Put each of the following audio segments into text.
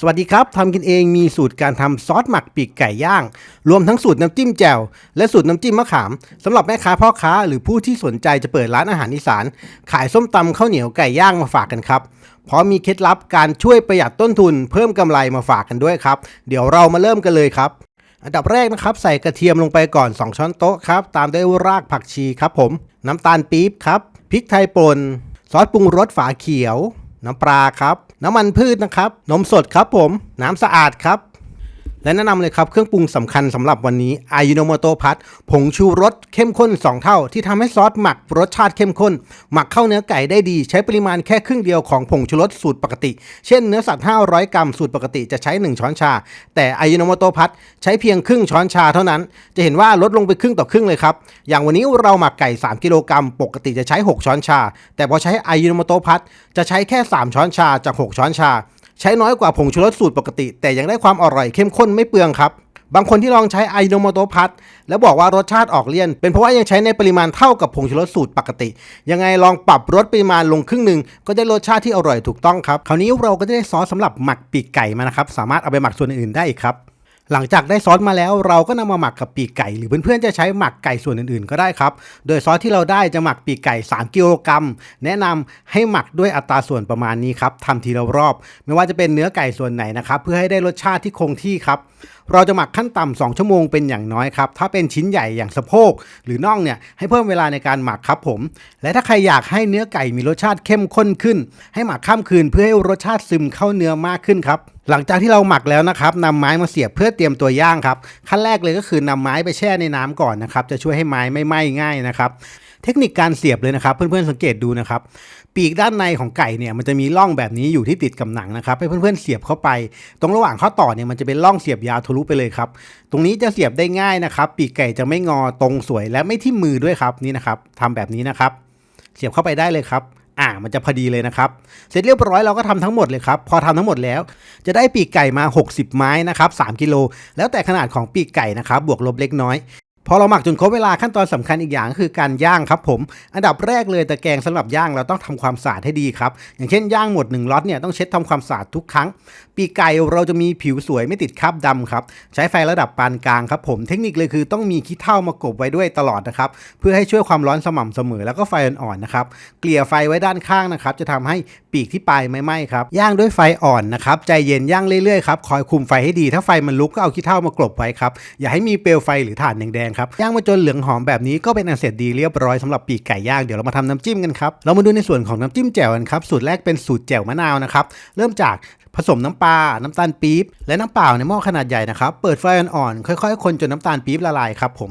สวัสดีครับทำกินเองมีสูตรการทำซอสหมักปีกไก่ย่าง รวมทั้งสูตรน้ำจิ้มแจ่วและสูตรน้ำจิ้มมะขามสำหรับแม่ค้าพ่อค้าหรือผู้ที่สนใจจะเปิดร้านอาหารอีสาน ขายส้มตำข้าวเหนียวไก่ย่างมาฝากกันครับเพราะมีเคล็ดลับการช่วยประหยัดต้นทุน เพิ่มกำไรมาฝากกันด้วยครับ เดี๋ยวเรามาเริ่มกันเลยครับ อันดับแรกนะครับ ใส่กระเทียมลงไปก่อน 2 ช้อนโต๊ะครับตามด้วยรากผักชีครับผม น้ำตาลปี๊บครับพริกไทยป่นซอสปรุงรสฝาเขียว น้ำปลาครับ น้ำมันพืชนะครับ นมสดครับผม น้ำสะอาดครับ และแนะนำเลยครับ เครื่องปรุงสำคัญสำหรับวันนี้อายุโนโมโตพัดผงชูรสเข้มข้น 2 เท่า ที่ทำให้ซอสหมักรสชาติเข้มข้น หมักเข้าเนื้อไก่ได้ดี ใช้ปริมาณแค่ครึ่งเดียวของผงชูรสสูตรปกติ เช่นเนื้อสัตว์ 500 กรัมสูตรปกติจะใช้ 1 ช้อนชา แต่อายุโนโมโตพัดใช้เพียงครึ่งช้อนชาเท่านั้น จะเห็นว่าลดลงไปครึ่งต่อครึ่งเลยครับอย่างวันนี้เราหมักไก่ 3 กิโลกรัมปกติจะใช้ 6 ช้อนชา แต่พอใช้อายุโนโมโตพัดจะใช้แค่ 3 ช้อนชาจาก 6 ช้อนชา ใช้น้อยกว่าผงชูรสสูตรปกติ แต่ยังได้ความอร่อยเข้มข้นไม่เปลืองครับ บางคนที่ลองใช้ไอโนโมโตพัทแล้วบอกว่ารสชาติออกเลี่ยน เป็นเพราะว่ายังใช้ในปริมาณเท่ากับผงชูรสสูตรปกติ ยังไงลองปรับลดปริมาณลงครึ่งหนึ่งก็ได้รสชาติที่อร่อยถูกต้องครับ คราวนี้เราก็จะได้ซอสสำหรับหมักปีกไก่มานะครับ สามารถเอาไปหมักส่วนอื่นได้อีกครับ หลังจากได้ซอสมาแล้วเราก็นำมาหมักกับปีกไก่ หรือเพื่อนๆจะใช้หมักไก่ส่วนอื่นๆ ก็ได้ครับ โดยซอสที่เราได้จะหมักปีกไก่ 3 กิโลกรัมแนะนำให้หมักด้วยอัตราส่วนประมาณนี้ครับทำทีละรอบ ไม่ว่าจะเป็นเนื้อไก่ส่วนไหนนะครับ เพื่อให้ได้รสชาติที่คงที่ครับเราจะหมักขั้นต่ำ2ชั่วโมงเป็นอย่างน้อยครับ ถ้าเป็นชิ้นใหญ่อย่างสะโพก หรือน่องเนี่ยให้เพิ่มเวลาในการหมักครับผม และถ้าใครอยากให้เนื้อไก่มีรสชาติเข้มข้นขึ้น ให้หมักข้ามคืนเพื่อให้รสชาติซึมเข้าเนื้อมากขึ้นครับ หลังจากที่เราหมักแล้วนะครับนำไม้มาเสียบเพื่อเตรียมตัวย่างครับขั้นแรกเลยก็คือนำไม้ไปแช่ในน้ำก่อนนะครับจะช่วยให้ไม้ไม่ไหม้ง่ายนะครับเทคนิคการเสียบเลยนะครับ เพื่อนๆสังเกตดูนะครับปีกด้านในของไก่เนี่ยมันจะมีร่องแบบนี้อยู่ที่ติดกับหนังนะครับให้เพื่อนๆเสียบเข้าไป ตรงระหว่างข้อต่อเนี่ยมันจะเป็นร่องเสียบยาวทะลุไปเลยครับตรงนี้จะเสียบได้ง่ายนะครับปีกไก่จะไม่งอตรงสวยและไม่ทิ่มมือด้วยครับนี่นะครับทำแบบนี้นะครับ เสียบเข้าไปได้เลยครับ อ่ามันจะพอดีเลยนะครับ เสร็จเรียบร้อยเราก็ทำทั้งหมดเลยครับ พอทำทั้งหมดแล้ว จะได้ปีกไก่มา 60 ไม้นะครับ3กิโล แล้วแต่ขนาดของปีกไก่นะครับ บวกลบเล็กน้อย พอเราหมักจนครบเวลาขั้นตอนสำคัญอีกอย่างก็คือการย่างครับผม อันดับแรกเลยตะแกรงสำหรับย่างเราต้องทำความสะอาดให้ดีครับ อย่างเช่นย่างหมด1ล็อตเนี่ยต้องเช็ดทำความสะอาดทุกครั้ง ปีกไก่เราจะมีผิวสวยไม่ติดคราบดำครับ ใช้ไฟระดับปานกลางครับผม เทคนิคเลยคือต้องมีขี้เถ้ามากบไว้ด้วยตลอดนะครับ เพื่อให้ช่วยความร้อนสม่ำเสมอแล้วก็ไฟอ่อนๆนะครับ เกลี่ยไฟไว้ด้านข้างนะครับจะทำให้ ปีกที่ปลายไม่ไหม้ครับ ย่างด้วยไฟอ่อนนะครับใจเย็นย่างเรื่อยๆครับคอยคุมไฟให้ดี ถ้าไฟมันลุกก็เอาขี้เถ้ามากลบไว้ครับอย่าให้มีเปลวไฟหรือถ่านแดงๆครับย่างมาจนเหลืองหอมแบบนี้ก็เป็นอันเสร็จดีเรียบร้อยสำหรับปีกไก่ย่างเดี๋ยวเรามาทำน้ำจิ้มกันครับเรามาดูในส่วนของน้ำจิ้มแจ่วกันครับสูตรแรกเป็นสูตรแจ่วมะนาวนะครับเริ่มจากผสมน้ำปลา น้ำตาลปี๊บ และน้ำเปล่าในหม้อขนาดใหญ่นะครับ เปิดไฟอ่อนๆ ค่อยๆ คนจนน้ำตาลปี๊บละลายครับผม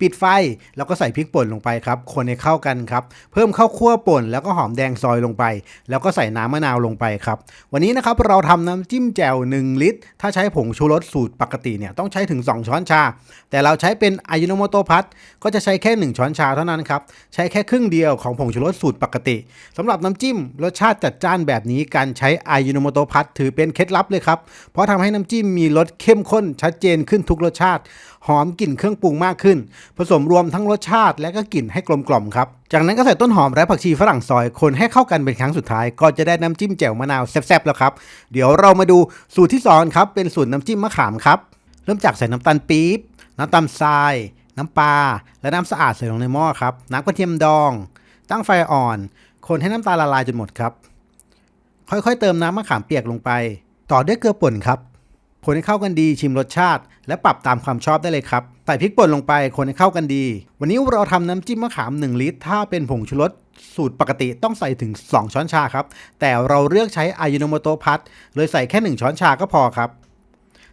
ปิดไฟ แล้วก็ใส่พริกป่นลงไปครับ คนให้เข้ากันครับ เพิ่มข้าวคั่วป่นแล้วก็หอมแดงซอยลงไป แล้วก็ใส่น้ำมะนาวลงไปครับ วันนี้นะครับเราทำน้ำจิ้มแจ่ว 1 ลิตร ถ้าใช้ผงชูรสสูตรปกติเนี่ยต้องใช้ถึง 2 ช้อนชา แต่เราใช้เป็นอายุโนโมโตพัทก็จะใช้แค่ 1 ช้อนชาเท่านั้นครับ ใช้แค่ครึ่งเดียวของผงชูรสสูตรปกติสำหรับน้ำจิ้มรสชาติจัดจ้านแบบนี้การใช้อายุโนโมโตพัทถือเป็นเคล็ดลับเลยครับเพราะทำให้น้ำจิ้มมีรสเข้มข้นชัดเจนขึ้นทุกรสชาติ หอมกลิ่นเครื่องปรุงมากขึ้นผสมรวมทั้งรสชาติและก็กลิ่นให้กลมกล่อมครับ จากนั้นก็ใส่ต้นหอมและผักชีฝรั่งซอยคนให้เข้ากันเป็นครั้งสุดท้าย ก็จะได้น้ำจิ้มแจ่วมะนาวแซ่บๆแล้วครับ เดี๋ยวเรามาดูสูตรที่สองครับเป็นสูตรน้ำจิ้มมะขามครับ เริ่มจากใส่น้ำตาลปี๊บน้ำตาลทราย น้ำปลาและน้ำสะอาดใส่ลงในหม้อครับน้ำกระเทียมดอง ตั้งไฟอ่อน คนให้น้ำตาลละลายจนหมดครับ ค่อยๆ เติมน้ำมะขามเปียกลงไป ต่อด้วยเกลือป่นครับ คนให้เข้ากันดีชิมรสชาติ และปรับตามความชอบได้เลยครับใส่พริกป่นลงไปคนให้เข้ากันดี วันนี้เราทำน้ำจิ้มมะขาม 1 ลิตร ถ้าเป็นผงชูรสสูตรปกติต้องใส่ถึง 2 ช้อนชาครับ แต่เราเลือกใช้อายุโนโมโตพัทเลยใส่แค่ 1 ช้อนชาก็พอครับ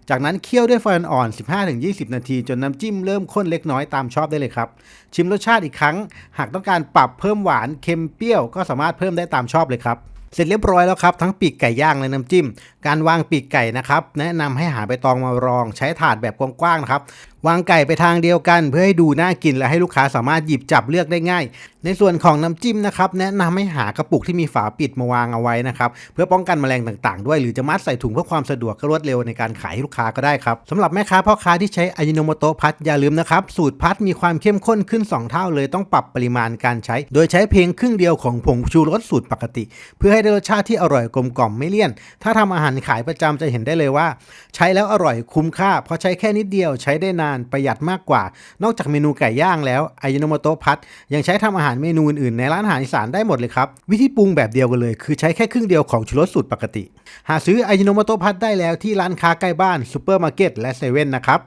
จากนั้นเคี่ยวด้วยไฟอ่อน 15-20 นาที จนน้ำจิ้มเริ่มข้นเล็กน้อยตามชอบได้เลยครับ ชิมรสชาติอีกครั้ง หากต้องการปรับเพิ่มหวานเค็มเปรี้ยวก็สามารถเพิ่มได้ตามชอบเลยครับ เสร็จเรียบร้อยแล้วครับทั้งปีกไก่ย่างและน้ำจิ้ม การวางปีกไก่นะครับแนะนำให้หาใบตองมารองใช้ถาดแบบกว้างๆนะครับวางไก่ไปทางเดียวกันเพื่อให้ดูน่ากินและให้ลูกค้าสามารถหยิบจับเลือกได้ง่าย ในส่วนของน้ำจิ้มนะครับแนะนำให้หากระปุกที่มีฝาปิดมาวางเอาไว้นะครับเพื่อป้องกันแมลงต่างๆ ด้วยหรือจะมัดใส่ถุงเพื่อความสะดวกก็รวดเร็วในการขายให้ลูกค้าก็ได้ครับสำหรับแม่ค้าพ่อค้าที่ใช้อายิโนโมโตะพัดอย่าลืมนะครับสูตรพัดมีความเข้มข้นขึ้น 2 เท่าเลยต้องปรับปริมาณการใช้ โดยใช้เพียงครึ่งเดียวของผงชูรสสูตรปกติ เพื่อให้ได้รสชาติที่อร่อยกลมกล่อมไม่เลี่ยน ถ้าทำอาหารขายประจำจะเห็นได้เลยว่า ใช้แล้วอร่อยคุ้มค่าเพราะใช้แค่นิดเดียวใช้ได้นานประหยัดมากกว่า นอกจากเมนูไก่ย่างแล้วอายโนโมโตะพัดยังใช้ทำอาหารเมนูอื่นๆในร้านอาหารอีสานได้หมดเลยครับ วิธีปรุงแบบเดียวกันเลย คือใช้แค่ครึ่งเดียวของชูรสสูตรปกติ หาซื้ออายโนโมโตะพัดได้แล้วที่ร้านค้าใกล้บ้านซูเปอร์มาร์เก็ตและเซเว่นนะครับ